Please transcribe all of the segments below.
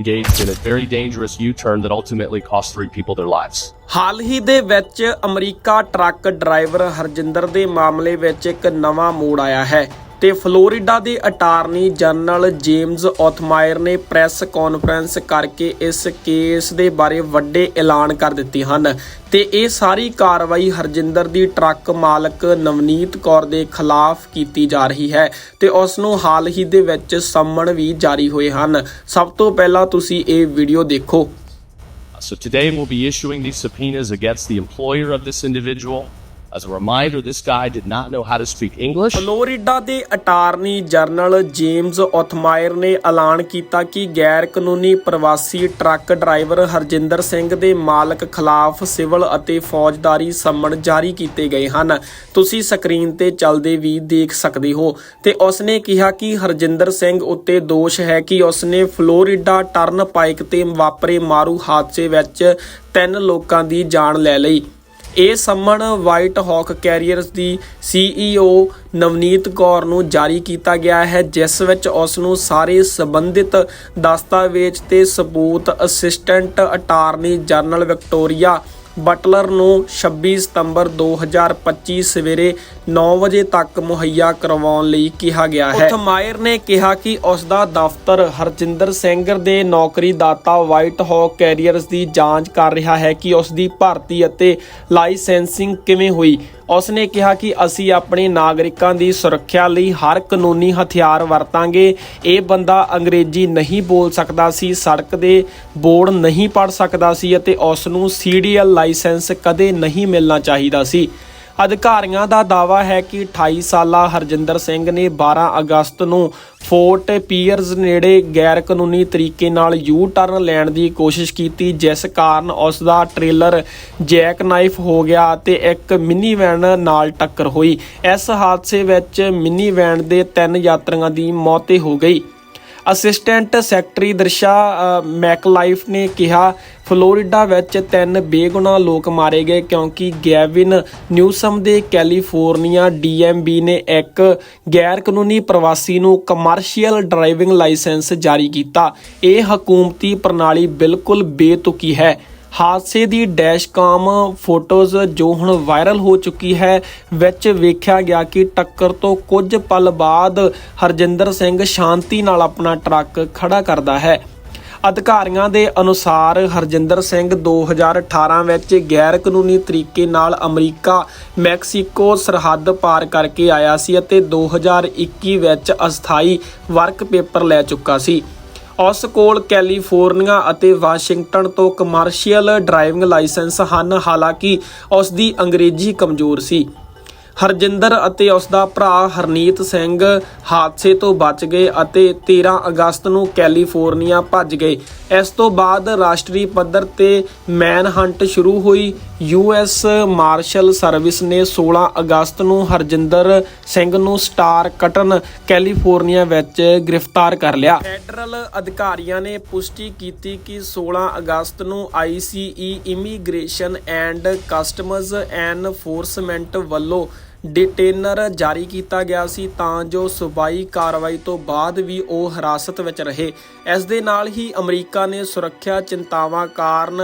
engaged in a very dangerous U-turn that ultimately cost three people their lives. ਹਾਲ ਹੀ ਦੇ ਵਿੱਚ America truck driver Harjinder ਦੇ ਮਾਮਲੇ ਵਿੱਚ ਇੱਕ ਨਵਾਂ ਮੋੜ ਆਇਆ ਹੈ ਤੇ ਫਲੋਰੀਡਾ ਦੇ ਅਟਾਰਨੀ ਜਨਰਲ ਜੇਮਸ ਔਥਮਾਇਰ ਨੇ ਪ੍ਰੈਸ ਕਾਨਫਰੰਸ ਕਰਕੇ ਇਸ ਕੇਸ ਦੇ ਬਾਰੇ ਵੱਡੇ ਐਲਾਨ ਕਰ ਦਿੱਤੇ ਹਨ ਤੇ ਇਹ ਸਾਰੀ ਕਾਰਵਾਈ ਹਰਜਿੰਦਰ ਦੀ ਟਰੱਕ ਮਾਲਕ ਨਵਨੀਤ ਕੌਰ ਦੇ ਖਿਲਾਫ ਕੀਤੀ ਜਾ ਰਹੀ ਹੈ ਤੇ ਉਸ ਨੂੰ ਹਾਲ ਹੀ ਦੇ ਵਿੱਚ ਸੰਮਣ ਵੀ ਜਾਰੀ ਹੋਏ ਹਨ ਸਭ ਤੋਂ ਪਹਿਲਾਂ ਤੁਸੀਂ ਇਹ ਵੀਡੀਓ ਦੇਖੋ So today we'll be issuing these subpoenas against the employer of this individual. As a reminder, this guy did not know how to speak English. Florida ਦੇ ਅਟਾਰਨੀ ਜਨਰਲ ਜੇਮਸ ਔਥਮਾਇਰ ਨੇ ਐਲਾਨ ਕੀਤਾ ਕਿ ਗੈਰ ਕਾਨੂੰਨੀ ਪ੍ਰਵਾਸੀ truck driver Harjinder Singh ਦੇ ਮਾਲਕ ਖਿਲਾਫ ਸਿਵਲ ਅਤੇ ਫੌਜਦਾਰੀ ਸੰਮਣ ਜਾਰੀ ਕੀਤੇ ਗਏ ਹਨ। ਤੁਸੀਂ ਸਕਰੀਨ ਤੇ ਚੱਲਦੇ ਵੀ ਦੇਖ ਸਕਦੇ ਹੋ। ਤੇ ਉਸਨੇ ਕਿਹਾ ਕਿ ਹਰਜਿੰਦਰ ਸਿੰਘ ਉੱਤੇ ਦੋਸ਼ ਹੈ ਕਿ ਉਸਨੇ ਫਲੋਰੀਡਾ ਟਰਨ ਪਾਈਕ ਤੇ ਵਾਪਰੇ ਮਾਰੂ ਹਾਦਸੇ ਵਿੱਚ ਤਿੰਨ ਲੋਕਾਂ ਦੀ ਜਾਨ ਲੈ ਲਈ। ਇਹ ਸੰਮਣ ਵਾਈਟ ਹੌਕ ਕੈਰੀਅਰਸ ਦੀ ਸੀਈਓ ਨਵਨੀਤ ਕੌਰ ਨੂੰ ਜਾਰੀ ਕੀਤਾ ਗਿਆ ਹੈ, ਜਿਸ ਵਿੱਚ ਉਸ ਨੂੰ ਸਾਰੇ ਸੰਬੰਧਿਤ ਦਸਤਾਵੇਜ਼ ਤੇ ਸਬੂਤ assistant attorney general Victoria Butler ਨੂੰ 26 ਸਤੰਬਰ 2025 ਸਵੇਰੇ 9 ਵਜੇ ਤੱਕ ਮੁਹੱਈਆ ਕਰਵਾਉਣ ਲਈ ਕਿਹਾ ਗਿਆ ਹੈ। ਉਥਮਾਇਰ ਨੇ ਕਿਹਾ ਕਿ ਉਸ ਦਾ ਦਫ਼ਤਰ ਹਰਜਿੰਦਰ ਸਿੰਘ ਦੇ ਨੌਕਰੀ ਦਾਤਾ ਵਾਈਟ ਹਾਕ ਕੈਰੀਅਰਸ ਦੀ ਜਾਂਚ ਕਰ ਰਿਹਾ ਹੈ ਕਿ ਉਸ ਦੀ ਭਰਤੀ ਅਤੇ ਲਾਇਸੈਂਸਿੰਗ ਕਿਵੇਂ ਹੋਈ। ਉਸ ਨੇ ਕਿਹਾ ਕਿ ਅਸੀਂ ਆਪਣੇ ਨਾਗਰਿਕਾਂ ਦੀ ਸੁਰੱਖਿਆ ਲਈ ਹਰ ਕਾਨੂੰਨੀ ਹਥਿਆਰ ਵਰਤਾਂਗੇ। ਇਹ ਬੰਦਾ ਅੰਗਰੇਜ਼ੀ ਨਹੀਂ ਬੋਲ ਸਕਦਾ ਸੀ, ਸੜਕ ਦੇ ਬੋਰਡ ਨਹੀਂ ਪੜ੍ਹ ਸਕਦਾ ਸੀ ਅਤੇ ਉਸ ਨੂੰ ਸੀਡੀਐਲ ਲਾਇਸੈਂਸ ਕਦੇ ਨਹੀਂ ਮਿਲਣਾ ਚਾਹੀਦਾ ਸੀ। ਅਧਿਕਾਰੀਆਂ ਦਾ ਦਾਵਾ ਹੈ ਕਿ 28 ਸਾਲਾ ਹਰਜਿੰਦਰ ਸਿੰਘ ਨੇ 12 ਅਗਸਤ ਨੂੰ ਫੋਰਟ ਪੀਅਰਸ ਨੇੜੇ ਗੈਰ ਕਾਨੂੰਨੀ ਤਰੀਕੇ ਨਾਲ ਯੂ ਟਰਨ ਲੈਣ ਦੀ ਕੋਸ਼ਿਸ਼ ਕੀਤੀ, ਜਿਸ ਕਾਰਨ ਉਸ ਦਾ ਟ੍ਰੇਲਰ ਜੈਕ ਨਾਈਫ ਹੋ ਗਿਆ ਅਤੇ ਇੱਕ ਮਿੰਨੀ ਵੈਨ ਨਾਲ ਟੱਕਰ ਹੋਈ। ਇਸ ਹਾਦਸੇ ਵਿੱਚ ਮਿੰਨੀ ਵੈਨ ਦੇ ਤਿੰਨ ਯਾਤਰੀਆਂ ਦੀ ਮੌਤ ਹੋ ਗਈ। ਅਸਿਸਟੈਂਟ ਸੈਕਟਰੀ ਦਰਸ਼ਾ ਮੈਕਲਾਈਫ ਨੇ ਕਿਹਾ ਫਲੋਰੀਡਾ ਵਿੱਚ ਤਿੰਨ ਬੇਗੁਨਾਹ ਲੋਕ ਮਾਰੇ ਗਏ ਕਿਉਂਕਿ ਗੈਵਿਨ ਨਿਊਸਮ ਦੇ ਕੈਲੀਫੋਰਨੀਆ ਡੀਐਮਬੀ ਨੇ ਇੱਕ ਗੈਰ ਕਾਨੂੰਨੀ ਪ੍ਰਵਾਸੀ ਨੂੰ ਕਮਰਸ਼ੀਅਲ ਡਰਾਈਵਿੰਗ ਲਾਇਸੈਂਸ ਜਾਰੀ ਕੀਤਾ। ਇਹ ਹਕੂਮਤੀ ਪ੍ਰਣਾਲੀ ਬਿਲਕੁਲ ਬੇਤੁਕੀ ਹੈ। ਹਾਦਸੇ ਦੀ ਡੈਸ਼ਕਾਮ ਫੋਟੋਜ਼ ਜੋ ਹੁਣ ਵਾਇਰਲ ਹੋ ਚੁੱਕੀ ਹੈ, ਵਿੱਚ ਵੇਖਿਆ ਗਿਆ ਕਿ ਟੱਕਰ ਤੋਂ ਕੁਝ ਪਲ ਬਾਅਦ ਹਰਜਿੰਦਰ ਸਿੰਘ ਸ਼ਾਂਤੀ ਨਾਲ ਆਪਣਾ ਟਰੱਕ ਖੜਾ ਕਰਦਾ ਹੈ। ਅਧਿਕਾਰੀਆਂ ਦੇ ਅਨੁਸਾਰ ਹਰਜਿੰਦਰ ਸਿੰਘ 2018 ਵਿੱਚ ਗੈਰ ਕਾਨੂੰਨੀ ਤਰੀਕੇ ਨਾਲ ਅਮਰੀਕਾ ਮੈਕਸੀਕੋ ਸਰਹੱਦ ਪਾਰ ਕਰਕੇ ਆਇਆ ਸੀ ਅਤੇ 2021 ਵਿੱਚ ਅਸਥਾਈ ਵਰਕ ਪੇਪਰ ਲੈ ਚੁੱਕਾ ਸੀ। ਉਸ ਕੋਲ ਕੈਲੀਫੋਰਨੀਆ ਅਤੇ ਵਾਸ਼ਿੰਗਟਨ ਤੋਂ ਕਮਰਸ਼ੀਅਲ ਡਰਾਈਵਿੰਗ ਲਾਇਸੈਂਸ ਹਨ। ਹਾਲਾਂਕਿ, ਉਸ ਦੀ ਅੰਗਰੇਜ਼ੀ ਕਮਜ਼ੋਰ ਸੀ। ਹਰਜਿੰਦਰ ਅਤੇ ਉਸ ਦਾ ਭਰਾ ਹਰਨੀਤ ਸਿੰਘ ਹਾਦਸੇ ਤੋਂ ਬਚ ਗਏ ਅਤੇ 13 ਅਗਸਤ ਨੂੰ ਕੈਲੀਫੋਰਨੀਆ ਭੱਜ ਗਏ। ਇਸ ਤੋਂ ਬਾਅਦ ਰਾਸ਼ਟਰੀ ਪੱਧਰ ਤੇ ਮੈਨ ਹੰਟ ਸ਼ੁਰੂ ਹੋਈ। ਯੂਐਸ ਮਾਰਸ਼ਲ ਸਰਵਿਸ ਨੇ 16 ਅਗਸਤ ਨੂੰ ਹਰਜਿੰਦਰ ਸਿੰਘ ਨੂੰ ਸਟਾਰ ਕਟਨ ਕੈਲੀਫੋਰਨੀਆ ਵਿੱਚ ਗ੍ਰਿਫਤਾਰ ਕਰ ਲਿਆ। ਫੈਡਰਲ ਅਧਿਕਾਰੀਆਂ ਨੇ ਪੁਸ਼ਟੀ ਕੀਤੀ ਕਿ 16 ਅਗਸਤ ਨੂੰ ICE immigration and customs enforcement ਵੱਲੋਂ ਡਿਟੇਨਰ ਜਾਰੀ ਕੀਤਾ ਗਿਆ ਸੀ ਤਾਂ ਜੋ ਸੂਬਾਈ ਕਾਰਵਾਈ ਤੋਂ ਬਾਅਦ ਵੀ ਉਹ ਹਿਰਾਸਤ ਵਿੱਚ ਰਹੇ। ਇਸ ਦੇ ਨਾਲ ਹੀ ਅਮਰੀਕਾ ਨੇ ਸੁਰੱਖਿਆ ਚਿੰਤਾਵਾਂ ਕਾਰਨ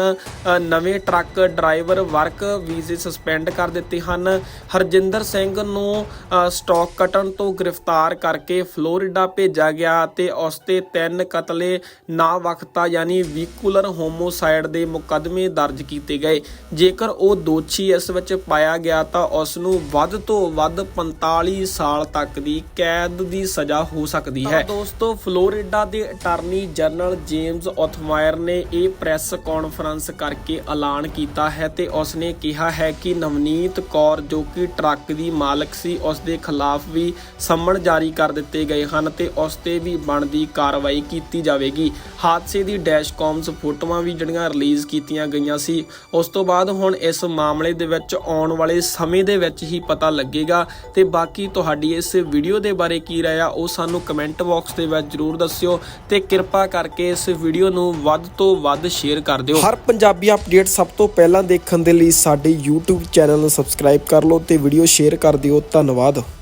ਨਵੇਂ ਟਰੱਕ ਡਰਾਈਵਰ ਵਰਕ ਵੀਜ਼ੇ ਸਸਪੈਂਡ ਕਰ ਦਿੱਤੇ ਹਨ। ਹਰਜਿੰਦਰ ਸਿੰਘ ਨੂੰ ਅ, ਸਟਾਕ ਕਟਨ ਤੋਂ ਗ੍ਰਿਫਤਾਰ ਕਰਕੇ ਫਲੋਰੀਡਾ ਭੇਜਿਆ ਗਿਆ ਅਤੇ ਉਸ ਤੇ ਤਿੰਨ ਕਤਲੇ ਨਾ ਵਕਤਾ ਯਾਨੀ ਵੀਕੂਲਰ ਹੋਮੋਸਾਈਡ ਦੇ ਮੁਕੱਦਮੇ ਦਰਜ ਕੀਤੇ ਗਏ। ਜੇਕਰ ਉਹ ਦੋਸ਼ੀ ਇਸ ਵਿੱਚ ਪਾਇਆ ਗਿਆ ਤਾਂ ਉਸ ਨੂੰ ਵੱਧ ਤੋਂ ਵੱਧ 45 ਸਾਲ ਤੱਕ ਦੀ ਕੈਦ ਦੀ ਸਜ਼ਾ ਹੋ ਸਕਦੀ ਹੈ। ਦੋਸਤੋ, ਫਲੋਰੀਡਾ ਦੇ ਅਟਾਰਨੀ ਜਨਰਲ ਜੇਮਸ ਔਥਮਾਇਰ ਨੇ ਇਹ ਪ੍ਰੈਸ ਕਾਨਫਰੰਸ ਕਰਕੇ ਐਲਾਨ ਕੀਤਾ ਹੈ ਤੇ ਉਸਨੇ ਕਿਹਾ ਹੈ ਕਿ ਨਵਨੀਤ ਕੌਰ ਜੋ ਕਿ ਟਰੱਕ ਦੀ ਮਾਲਕ ਸੀ ਉਸ ਦੇ ਖਿਲਾਫ ਵੀ ਸੰਮਣ ਜਾਰੀ ਕਰ ਦਿੱਤੇ ਗਏ ਹਨ ਤੇ ਉਸ ਤੇ ਵੀ ਬਣਦੀ ਕਾਰਵਾਈ ਕੀਤੀ ਜਾਵੇਗੀ। ਹਾਦਸੇ ਦੀ ਡੈਸ਼ਕਾਮਸ ਫੋਟੋਆਂ ਵੀ ਜਿਹੜੀਆਂ ਰਿਲੀਜ਼ ਕੀਤੀਆਂ ਗਈਆਂ ਸੀ। ਉਸ ਤੋਂ ਬਾਅਦ ਹੁਣ ਇਸ ਮਾਮਲੇ ਦੇ ਵਿੱਚ ਆਉਣ ਵਾਲੇ ਸਮੇਂ ਦੇ ਵਿੱਚ ਹੀ ਪਤਾ ਲੱਗੇਗਾ ਤੇ ਬਾਕੀ ਤੁਹਾਡੀ ਇਸ ਵੀਡੀਓ ਦੇ ਬਾਰੇ ਕੀ ਰਾਏ ਆ, ਉਹ ਸਾਨੂੰ ਕਮੈਂਟ ਬਾਕਸ ਦੇ ਵਿੱਚ ਜਰੂਰ ਦੱਸਿਓ ਤੇ ਕਿਰਪਾ ਕਰਕੇ ਇਸ ਵੀਡੀਓ ਨੂੰ ਵੱਧ ਤੋਂ ਵੱਧ ਸ਼ੇਅਰ ਕਰ ਦਿਓ। ਹਰ ਪੰਜਾਬੀ ਅਪਡੇਟ ਸਭ ਤੋਂ ਪਹਿਲਾਂ ਦੇਖਣ ਦੇ ਲਈ ਸਾਡੇ YouTube ਚੈਨਲ ਨੂੰ ਸਬਸਕ੍ਰਾਈਬ ਕਰ ਲਓ ਤੇ ਵੀਡੀਓ ਸ਼ੇਅਰ ਕਰ ਦਿਓ। ਧੰਨਵਾਦ।